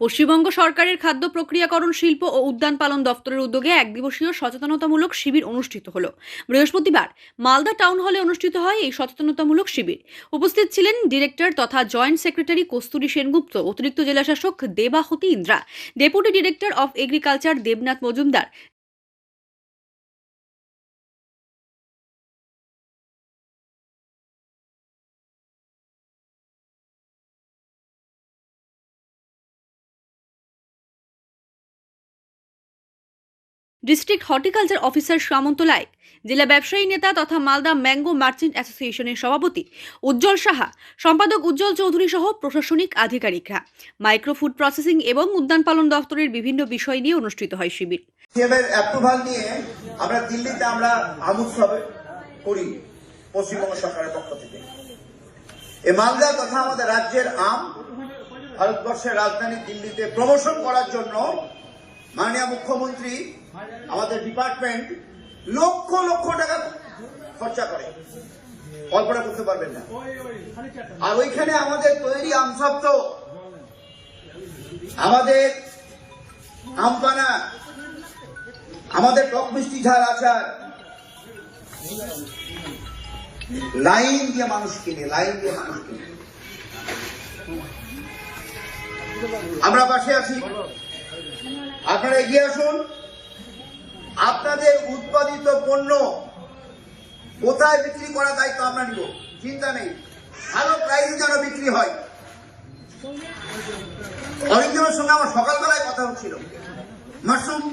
পশ্চিমবঙ্গ সরকারের খাদ্য প্রক্রিয়াকরণ, শিল্প ও উদ্যান পালন দপ্তরের উদ্যোগে এক দিবসীয় সচেতনতামূলক শিবির অনুষ্ঠিত হল। বৃহস্পতিবার মালদা টাউন হলে অনুষ্ঠিত হয় এই সচেতনতামূলক শিবির। উপস্থিত ছিলেন ডিরেক্টর তথা জয়েন্ট সেক্রেটারি কস্তুরি সেনগুপ্ত, অতিরিক্ত জেলাশাসক Debahati Indra, deputy director of agriculture Debnath Majumdar district horticulture officer Samanta like জেলা ব্যবসায়ী নেতা তথা মালদা ম্যাঙ্গো মার্চেন্ট অ্যাসোসিয়েশনের সভাপতি উজ্জ্বল সাহা, সম্পাদক উজ্জ্বল চৌধুরী সহ প্রশাসনিক আধিকারিকরা। মাইক্রো ফুড প্রসেসিং এবং উদ্যান পালন দপ্তরের বিভিন্ন বিষয় নিয়ে অনুষ্ঠিত হয় শিবির। নিয়ে আমরা দিল্লিতে আমরা আম করি পশ্চিমবঙ্গ সরকারের পক্ষ থেকে। এই মালদা তথা আমাদের রাজ্যের আম, ভারতবর্ষের রাজধানী দিল্লিতে প্রমোশন করার জন্য মাননীয় মুখ্যমন্ত্রী, আমাদের ডিপার্টমেন্ট লক্ষ লক্ষ টাকা খরচা করে। কল্পনা করতে পারবেন না। আর ওইখানে আমাদের তৈরি আমসব তো, আমাদের আমপানা, আমাদের টক মিষ্টি ঝাল আচার। লাইন দিয়ে মানুষ কিনে, লাইন দিয়ে মানুষ কিনে। আমরা পাশে আছি। আপনারা এগিয়ে আসুন। আপনাদের উৎপাদিত পণ্য কোথায় বিক্রি করার দায়িত্ব আমরা নিব, চিন্তা নেই। ভালো প্রাইসে যেন বিক্রি হয়। অরিন্দমের সঙ্গে আমার সকালবেলায় কথা হচ্ছিল। মাশরুম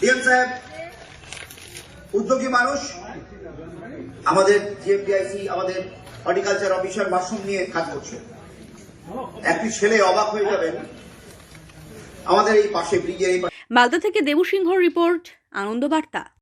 ডিএম সাহেব, উদ্যোগী মানুষ, আমাদের জিএফডিআইসি, আমাদের হর্টিকালচার অফিসার মাশরুম নিয়ে কাজ করছে। একটি ছেলে অবাক হয়ে যাবেন আমাদের এই পাশে ব্রিজের এই মালদা থেকে দেবু রিপোর্ট আনন্দ বার্তা